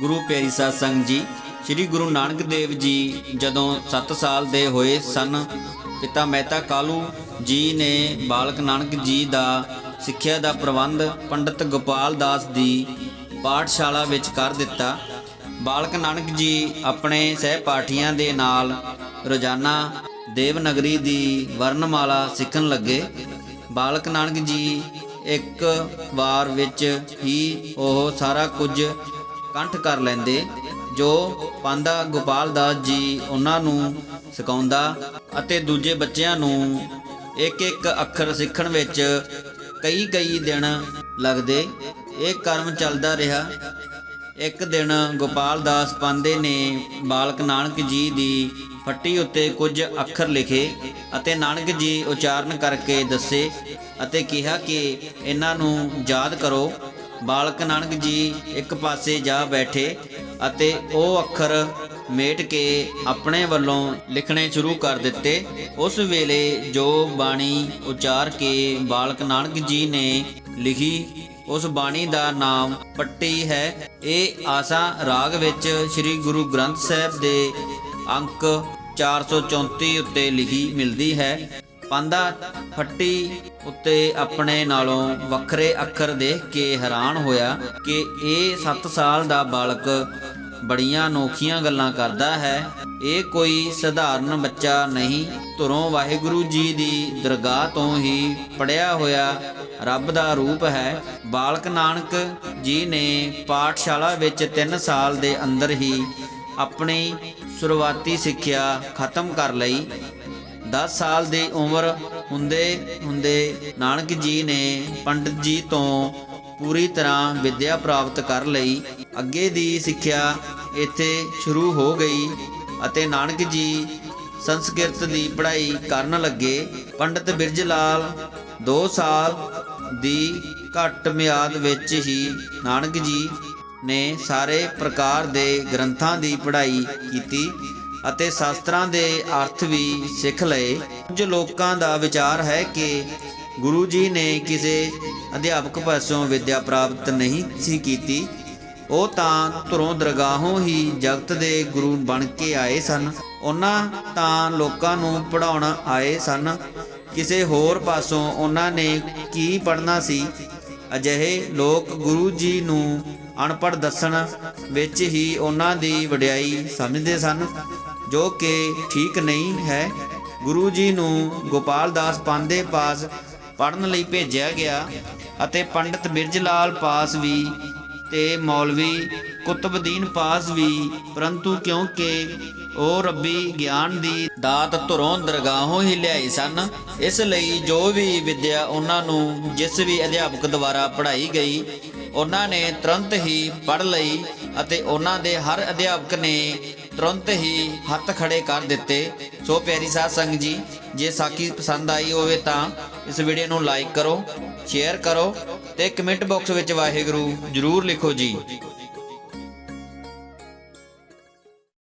ਗੁਰੂ ਪਿਆਰੀ ਸਾਧ ਸੰਗਤ ਜੀ, ਸ੍ਰੀ ਗੁਰੂ ਨਾਨਕ ਦੇਵ ਜੀ ਜਦੋਂ 7 ਸਾਲ ਦੇ ਹੋਏ ਸਨ ਪਿਤਾ ਮਹਿਤਾ ਕਾਲੂ ਜੀ ਨੇ ਬਾਲਕ ਨਾਨਕ ਜੀ ਦਾ ਸਿੱਖਿਆ ਦਾ ਪ੍ਰਬੰਧ ਪੰਡਿਤ ਗੋਪਾਲ ਦਾਸ ਦੀ ਪਾਠਸ਼ਾਲਾ ਵਿੱਚ ਕਰ ਦਿੱਤਾ। ਬਾਲਕ ਨਾਨਕ ਜੀ ਆਪਣੇ ਸਹਿਪਾਠੀਆਂ ਦੇ ਨਾਲ ਰੋਜ਼ਾਨਾ ਦੇਵਨਗਰੀ ਦੀ ਵਰਣਮਾਲਾ ਸਿੱਖਣ ਲੱਗੇ। ਬਾਲਕ ਨਾਨਕ ਜੀ ਇੱਕ ਵਾਰ ਵਿੱਚ ਹੀ ਉਹ ਸਾਰਾ ਕੁਝ ਕੰਠ ਕਰ ਲੈਂਦੇ, ਜੋ ਪਾਂਦਾ ਗੋਪਾਲ ਦਾਸ ਜੀ ਉਹਨਾਂ ਨੂੰ ਸਿਖਾਉਂਦਾ ਅਤੇ ਦੂਜੇ ਬੱਚਿਆਂ ਨੂੰ ਇੱਕ ਇੱਕ ਅੱਖਰ ਸਿੱਖਣ ਵਿੱਚ ਕਈ ਕਈ ਦਿਨ ਲੱਗਦੇ। ਇਹ ਕਰਮ ਚੱਲਦਾ ਰਿਹਾ। ਇੱਕ ਦਿਨ ਗੋਪਾਲ ਦਾਸ ਪਾਂਦੇ ਨੇ ਬਾਲਕ ਨਾਨਕ ਜੀ ਦੀ ਫੱਟੀ ਉੱਤੇ ਕੁਝ ਅੱਖਰ ਲਿਖੇ ਅਤੇ ਨਾਨਕ ਜੀ ਉਚਾਰਨ ਕਰਕੇ ਦੱਸੇ ਅਤੇ ਕਿਹਾ ਕਿ ਇਹਨਾਂ ਨੂੰ ਯਾਦ ਕਰੋ। ਬਾਲਕ ਨਾਨਕ ਜੀ ਇੱਕ ਪਾਸੇ ਜਾ ਬੈਠੇ ਅਤੇ ਉਹ ਅੱਖਰ ਮੇਟ ਕੇ ਆਪਣੇ ਵੱਲੋਂ ਲਿਖਣੇ ਸ਼ੁਰੂ ਕਰ ਦਿੱਤੇ। ਉਸ ਵੇਲੇ ਜੋ ਬਾਣੀ ਉਚਾਰ ਕੇ ਬਾਲਕ ਨਾਨਕ ਜੀ ਨੇ ਲਿਖੀ, ਉਸ ਬਾਣੀ ਦਾ ਨਾਮ ਪੱਟੀ ਹੈ। ਇਹ ਆਸਾ ਰਾਗ ਵਿੱਚ ਸ੍ਰੀ ਗੁਰੂ ਗ੍ਰੰਥ ਸਾਹਿਬ ਦੇ ਅੰਕ 434 ਉੱਤੇ ਲਿਖੀ ਮਿਲਦੀ ਹੈ। ਪਾਂਦਾ ਫੱਟੀ ਉੱਤੇ ਆਪਣੇ ਨਾਲੋਂ ਵੱਖਰੇ ਅੱਖਰ ਦੇਖ ਕੇ ਹੈਰਾਨ ਹੋਇਆ ਕਿ ਇਹ 7 ਸਾਲ ਦਾ ਬਾਲਕ ਬੜੀਆਂ ਅਨੋਖੀਆਂ ਗੱਲਾਂ ਕਰਦਾ ਹੈ। ਇਹ ਕੋਈ ਸਧਾਰਨ ਬੱਚਾ ਨਹੀਂ। ਧੁਰੋਂ ਵਾਹਿਗੁਰੂ ਜੀ ਦੀ ਦਰਗਾਹ ਤੋਂ ਹੀ ਪੜਿਆ ਹੋਇਆ ਰੱਬ ਦਾ ਰੂਪ ਹੈ। ਬਾਲਕ ਨਾਨਕ ਜੀ ਨੇ ਪਾਠਸ਼ਾਲਾ ਵਿੱਚ 3 ਸਾਲ ਦੇ ਅੰਦਰ ਹੀ ਆਪਣੀ ਸ਼ੁਰੂਆਤੀ ਸਿੱਖਿਆ ਖਤਮ ਕਰ ਲਈ। 10 ਸਾਲ ਦੀ ਉਮਰ ਹੁੰਦੇ ਹੁੰਦੇ ਨਾਨਕ ਜੀ ਨੇ ਪੰਡਿਤ ਜੀ ਤੋਂ ਪੂਰੀ ਤਰ੍ਹਾਂ ਵਿੱਦਿਆ ਪ੍ਰਾਪਤ ਕਰ ਲਈ। ਅੱਗੇ ਦੀ ਸਿੱਖਿਆ ਇੱਥੇ ਸ਼ੁਰੂ ਹੋ ਗਈ ਅਤੇ ਨਾਨਕ ਜੀ ਸੰਸਕ੍ਰਿਤ ਦੀ ਪੜ੍ਹਾਈ ਕਰਨ ਲੱਗੇ। ਪੰਡਿਤ ਬਿਰਜ ਲਾਲ 2 ਸਾਲ ਦੀ ਘੱਟ ਮਿਆਦ ਵਿੱਚ ਹੀ ਨਾਨਕ ਜੀ ਨੇ ਸਾਰੇ ਪ੍ਰਕਾਰ ਦੇ ਗ੍ਰੰਥਾਂ ਦੀ ਪੜ੍ਹਾਈ ਕੀਤੀ। ਅਤੇ ਸ਼ਾਸਤਰਾਂ ਦੇ ਅਰਥ ਵੀ ਸਿੱਖ ਲਏ। ਕੁਝ ਲੋਕਾਂ ਦਾ ਵਿਚਾਰ ਹੈ ਕਿ ਗੁਰੂ ਜੀ ਨੇ ਕਿਸੇ ਅਧਿਆਪਕ ਪਾਸੋਂ ਵਿੱਦਿਆ ਪ੍ਰਾਪਤ ਨਹੀਂ ਸੀ ਕੀਤੀ। ਉਹ ਤਾਂ ਧੁਰੋਂ ਦਰਗਾਹੋਂ ਹੀ ਜਗਤ ਦੇ ਗੁਰੂ ਬਣ ਕੇ ਆਏ ਸਨ। ਉਹਨਾਂ ਤਾਂ ਲੋਕਾਂ ਨੂੰ ਪੜਾਉਣ ਆਏ ਸਨ। ਕਿਸੇ ਹੋਰ ਪਾਸੋਂ ਉਹਨਾਂ ਨੇ ਕੀ ਪੜਨਾ ਸੀ? ਅਜਿਹੇ ਲੋਕ ਗੁਰੂ ਜੀ ਨੂੰ ਅਨਪੜ੍ਹ ਦੱਸਣ ਵਿੱਚ ਹੀ ਉਹਨਾਂ ਦੀ ਵਡਿਆਈ ਸਮਝਦੇ ਸਨ। ਜੋ ਕਿ ਠੀਕ ਨਹੀਂ ਹੈ, ਗੁਰੂ ਜੀ ਨੂੰ ਗੋਪਾਲ ਦਾਸ ਪਾਂਦੇ ਪਾਸ ਪੜਨ ਲਈ ਭੇਜਿਆ ਗਿਆ ਅਤੇ ਪੰਡਿਤ ਬਿਰਜ ਲਾਲ ਪਾਸ ਵੀ ਤੇ ਮੌਲਵੀ ਕੁਤਬਦੀਨ ਪਾਸ ਵੀ, ਪਰੰਤੂ ਕਿਉਂਕਿ ਉਹ ਰੱਬੀ ਗਿਆਨ ਦੀ ਦਾਤ ਧੁਰੋਂ ਦਰਗਾਹੋਂ ਹੀ ਲਿਆਈ ਸਨ, ਇਸ ਲਈ ਜੋ ਵੀ ਵਿਦਿਆ ਉਹਨਾਂ ਨੂੰ ਜਿਸ ਵੀ ਅਧਿਆਪਕ ਦੁਆਰਾ ਪੜ੍ਹਾਈ ਗਈ, ਉਹਨਾਂ ਨੇ ਤੁਰੰਤ ਹੀ ਪੜ੍ਹ ਲਈ ਅਤੇ ਉਹਨਾਂ ਦੇ ਹਰ ਅਧਿਆਪਕ ਨੇ ਤੁਰੰਤ ਹੀ ਹੱਥ ਖੜੇ ਕਰ ਦਿੱਤੇ। ਸੋ ਪਿਆਰੀ ਸਾਧ ਸੰਗਤ ਜੀ, ਜੇ ਸਾਖੀ ਪਸੰਦ ਆਈ ਹੋਵੇ ਤਾਂ ਇਸ ਵੀਡੀਓ ਨੂੰ ਲਾਈਕ ਕਰੋ, ਸ਼ੇਅਰ ਕਰੋ ਤੇ ਕਮੈਂਟ ਬਾਕਸ ਵਿੱਚ ਵਾਹਿਗੁਰੂ ਜਰੂਰ ਲਿਖੋ ਜੀ।